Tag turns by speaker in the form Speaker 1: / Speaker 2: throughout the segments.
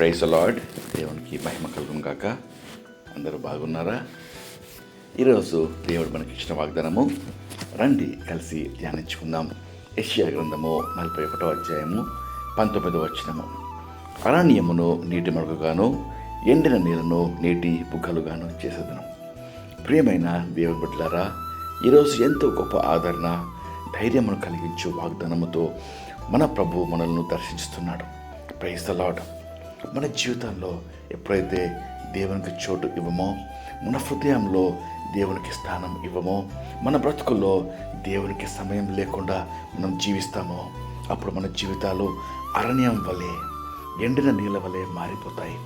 Speaker 1: Praise అలాడ్ దేవునికి మహిమ కలుగును కాక అందరూ బాగున్నారా? ఈరోజు దేవుడు మనకి ఇచ్చిన వాగ్దానము రండి కలిసి ధ్యానించుకుందాం. యెషయా గ్రంథము నలభై ఒకటో అధ్యాయము పంతొమ్మిదో వచ్చినము అరణ్యమును నీటి మడుగుగాను ఎండిన నీళ్ళను నీటి బుగ్గలుగాను చేసేదను. ప్రియమైన దేవుని బిడ్డలారా ఈరోజు ఎంతో గొప్ప ఆదరణ ధైర్యమును కలిగించు వాగ్దానముతో మన ప్రభు మనల్ని దర్శిస్తున్నాడు ప్రైజ్ ద లాడ్ మన జీవితంలో ఎప్పుడైతే దేవునికి చోటు ఇవ్వమో మన హృదయంలో దేవునికి స్థానం ఇవ్వమో మన బ్రతుకుల్లో దేవునికి సమయం లేకుండా మనం జీవిస్తామో అప్పుడు మన జీవితాలు అరణ్యం వలె ఎండిన నీళ్ళ వలె మారిపోతాయి.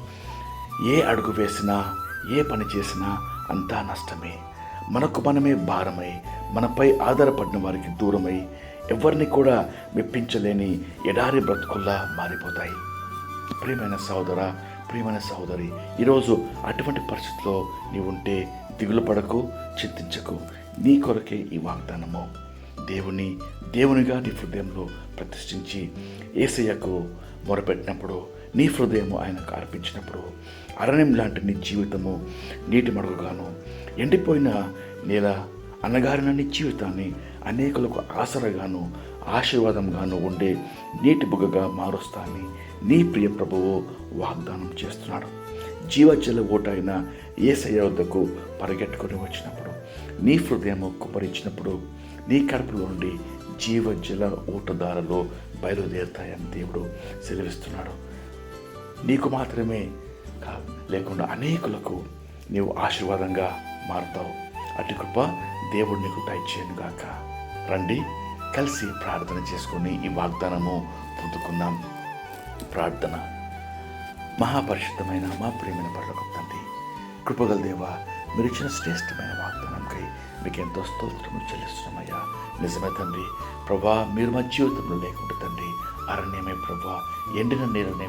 Speaker 1: ఏ అడుగు వేసినా ఏ పని చేసినా అంతా నష్టమే. మనకు మనమే భారమై మనపై ఆధారపడిన వారికి దూరమై ఎవరిని కూడా మెప్పించలేని ఎడారి బ్రతుకుల్లా మారిపోతాయి. ప్రియమైన సహోదర ప్రియమైన సహోదరి ఈరోజు అటువంటి పరిస్థితిలో నీవు ఉంటే దిగులు పడకు చింతించకు. నీ కొరకే ఈ వాగ్దానము. దేవుని దేవునిగా నీ హృదయంలో ప్రతిష్ఠించి ఏసయ్యకు మొరపెట్టినప్పుడు నీ హృదయము ఆయనకు అర్పించినప్పుడు అరణ్యం లాంటి నీ జీవితము నీటి మడుగుగాను ఎండిపోయిన నేల అన్నగారిన నీ జీవితాన్ని అనేకులకు ఆసరగాను ఆశీర్వాదంగాను ఉండే నీటి బుగ్గగా మారుస్తానని నీ ప్రియ ప్రభువు వాగ్దానం చేస్తున్నాడు. జీవజల ఓట అయిన ఏసయ్య వద్దకు పరిగెట్టుకొని వచ్చినప్పుడు నీ హృదయం కుప్పరించినప్పుడు నీ కడుపులో నుండి జీవజల ఊటదారలో బయలుదేరుతాయని దేవుడు సెలవిస్తున్నాడు. నీకు మాత్రమే కా- లేకుండా అనేకులకు నీవు ఆశీర్వాదంగా మారుతావు. అటు కృప దేవుడు నీకు దయచేయను గాక రండి. కలిసి ప్రార్థన చేసుకుని ఈ వాగ్దానము పొందుకుందాం. ప్రార్థన. మహాపరిశుద్ధమైన మా ప్రేమైన పర్లకు తండ్రి కృపగల దేవ మీరు ఇచ్చిన శ్రేష్టమైన వాగ్దానంకై మీకు ఎంతో స్తోత్రము చెల్లిస్తున్నామయ్యా. నిజమే తండ్రి ప్రభా మీరు మా జీవితంలో లేకుండా తండ్రి అరణ్యమే ప్రభా ఎండిన నీరునే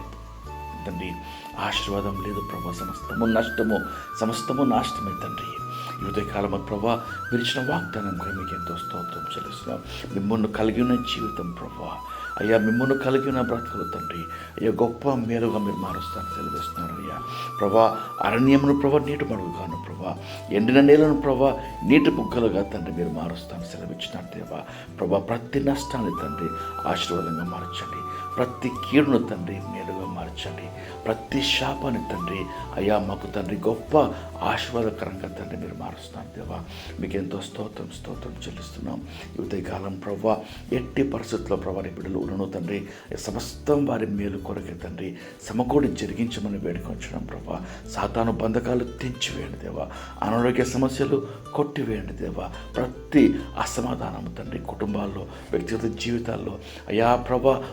Speaker 1: తండ్రి ఆశీర్వాదం లేదు ప్రభా సమస్తము నష్టము సమస్తము నాశనమే తండ్రి. ఈ ప్రభా మీరు ఇచ్చిన వాగ్దానం కూడా మీకు ఎంతో స్తోత్రం చెల్లిస్తున్నాం. మిమ్మల్ని కలిగి ఉన్న జీవితం ప్రభా. అయ్యా మిమ్మల్ని కలిగి ఉన్న బ్రతుకులు తండ్రి. అయ్యా గొప్ప మేలుగా మీరు మారుస్తాను తెలివిస్తున్నారు అయ్యా. ప్రభా అరణ్యమును ప్రభా నీటి మడుగుగాను ప్రభా. ఎండిన నేలను ప్రభా నీటి బుగ్గలుగా తండ్రి మీరు మారుస్తాను సెలవిచ్చినారు దేవా. ప్రభా ప్రతి నష్టాన్ని తండ్రి ఆశీర్వాదంగా మార్చండి. ప్రతి కీడును తండ్రి మేలుగా మార్చండి. ప్రతి శాపాన్ని తండ్రి అయ్యా మాకు తండ్రి గొప్ప ఆశీర్వాదకరంగా తండ్రి మీరు మారుస్తున్నారు దేవా. మీకు ఎంతో స్తోత్రం స్తోత్రం చెల్లిస్తున్నాం. ఈ ఉదయకాలం ప్రభా ఎట్టి పరిస్థితుల్లో ప్రభా బిడ్డలు ఉన్నను తండ్రి. సమస్తం వారి మేలు కొరకే తండ్రి. సమకూడి జరిగించమని వేడుకొంచడం ప్రభా సాతాను బంధకాలు తెంచివేయండి దేవా. అనారోగ్య సమస్యలు కొట్టివేయండి దేవా. ప్రతి అసమాధానము తండ్రి కుటుంబాల్లో వ్యక్తిగత జీవితాల్లో. అయా ప్రభా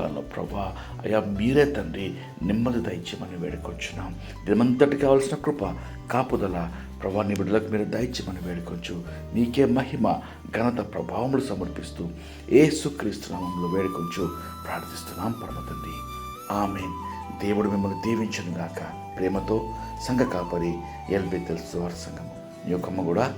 Speaker 1: ఉద్యోగాల్లో ప్రభా అయా మీరే తండ్రి నెమ్మది దయచేయమని వేడుకొచ్చున్నాం. దినమంతటి కావాల్సిన కృప కాపుదల ప్రభా నీ బిడ్డలకు మీరు దయచేయమని వేడుకొచ్చు. నీకే మహిమ ఘనత ప్రభావములు సమర్పిస్తూ ఏసుక్రీస్తు నామంలో వేడుకొంచు ప్రార్థిస్తున్నాం పరమ తండ్రి. ఆమె దేవుడు మిమ్మల్ని దీవించును గాక ప్రేమతో సంఘ కాపరి ఎల్బి తెలుసు వారి సంఘము. నీ యొక్క కూడా